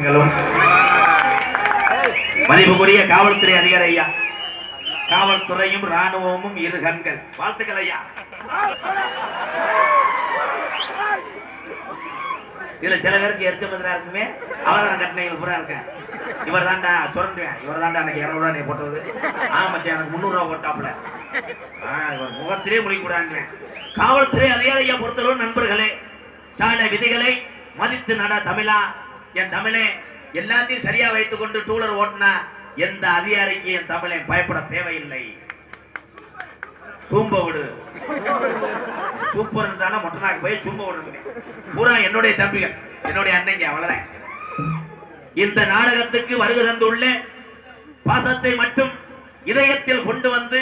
நீங்களும் மதிப்புக்குரிய காவல்துறை அதிகாரி ஐயா காவல்துறையும் ராணுவமும் இரு கண்கள். வாழ்த்துக்கள் ஐயா. இதுல சில பேருக்கு எரிச்ச பதிலா இருக்குமே. அவதாரம் கட்டின பூரா இருக்கேன் இவர் தாண்டா சுரண்டுவேன். இவர் தாண்டா எனக்கு இரநூறுவா நீ போட்டது. ஆமா எனக்கு முந்நூறுரூவா போட்டாப்புல. ஆ, இவர் முகத்திலே முடிக்க கூடாதுன்னு காவல்துறை அதிகாரி பொறுத்தளவு நண்பர்களே சாலை விதிகளை மதித்து நட தமிழா. என் தமிழே எல்லாத்தையும் சரியா வைத்துக் கொண்டு டூலர் ஓட்டினா எந்த அதிகாரிக்கு என் தமிழன் பயப்பட தேவையில்லை. சூம்ப விடு. சூப்பர் தானே மொட்டனாக்கு போய் சூம்ப விடுங்க பூரா என்னுடைய தம்பிகள் என்னுடைய அன்னைங்க அவ்வளவுதான். இந்த நாடகத்துக்கு வருகை தந்துள்ள பாசத்தை மட்டும் இதயத்தில் கொண்டு வந்து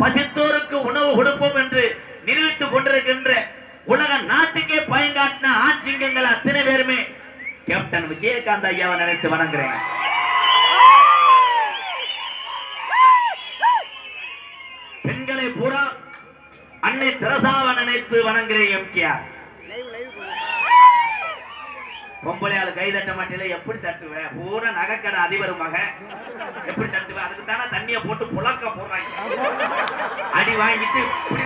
பசித்தோருக்கு உணவு கொடுப்போம் என்று கேப்டன் விஜயகாந்த் ஐயாவை நினைத்து வணங்குறேன். பெண்களை பூரா அன்னை திரசாவை நினைத்து வணங்குறேன் எம்கேஆர். பொம்பளையால் கை தட்ட மாட்டில எப்படி தட்டுவேன் பூரா நகைக்கடை அதிபர் மக. எப்படி தட்டுவேன் அதுக்கு தானே தண்ணியை போட்டு புழக்க போடுறாங்க. அடி வாங்கிட்டு இப்படி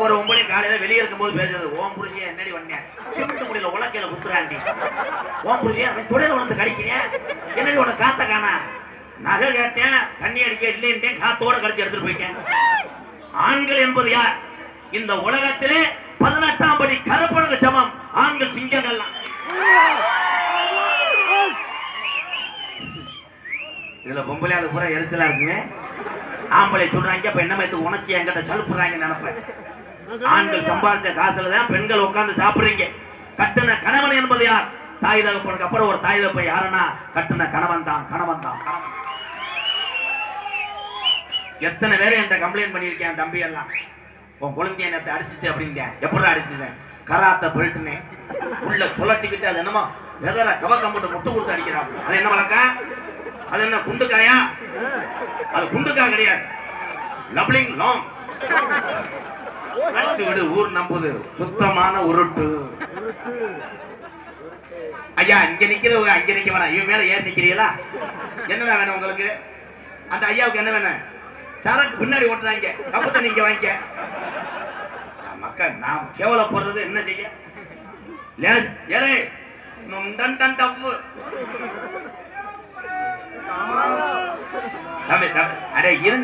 ஒரு ஒவ்வொரு ஒம்பளை காலையில வெளியே இருக்கும்போது பேசுறது. ஓம் புருஷியா என்னடி வந்தேன் சிமெண்ட் முடியல உலக்கையில குத்துறாண்டி ஓம் புருஷியா அவன் துடையில உணர்ந்து கடிக்கிறேன் என்னடி உனக்கு காத்த காணா? நகை கேட்டேன் தண்ணி அடிக்க இல்லைன்ட்டேன் காத்தோட கடிச்சு எடுத்துட்டு போயிட்டேன். ஆண்கள் என்பது யார்? இந்த உலகத்திலே பதினெட்டாம் படி கருப்பணக்கு சமம். ஆண்கள் சிங்கங்கள்லாம். இதுல பொம்பளை அது பூரா எரிச்சலா இருக்குங்க ஆம்பளை சொல்றாங்க அப்ப என்ன மாதிரி உணர்ச்சி என்கிட்ட சலுப்புறாங்க நினைப்பேன். ஆண்கள் சம்பாதிச்ச காசுல தான் பெண்கள் உட்கார்ந்து சாப்பிடுறீங்க. கட்டுன கணவன் என்பது யார்? தாய் தகப்பனுக்கு அப்புறம் ஒரு தாய் தகப்பன் யாருன்னா கட்டுன கணவன் தான் கணவன் தான். எத்தனை பேர் என்கிட்ட கம்ப்ளைண்ட் பண்ணியிருக்கேன் என் தம்பி எல்லாம் உன் குழந்தைய என்னத்தை அடிச்சிச்சு அப்படிங்க. எப்படி அடிச்சிட்டேன் கராத்த போயிட்டுனேன் உள்ள சுழட்டிக்கிட்டு அது என்னமோ வெதர கவக்கம் போட்டு முட்டு கொடுத்து அடிக்கிறாங்க. அது என்ன வழக்கம்? அது என்ன குண்டுக்காயா? அது குண்டுக்கா கிடையாது. லப்ளிங் லாங் விடு ஊர் நம்புது. சுத்தமான உருட்டு. ஐயா இங்க நிக்கிற அங்க நிக்க வேணாம் இவன் மேல ஏறி நிக்கிறீங்களா? என்ன வேணும் உங்களுக்கு? அந்த ஐயாவுக்கு என்ன வேணும்? சரக்கு பின்னாடி ஓட்டுறாங்க. கப்பத்தை நீங்க வாங்கிக்க. மக்கள் நான் கேவலப்படுறது என்ன செய்ய? லே- நுண்டன் டன் டவ்வு. தம்பி, தம்பி, அடே இருங்க.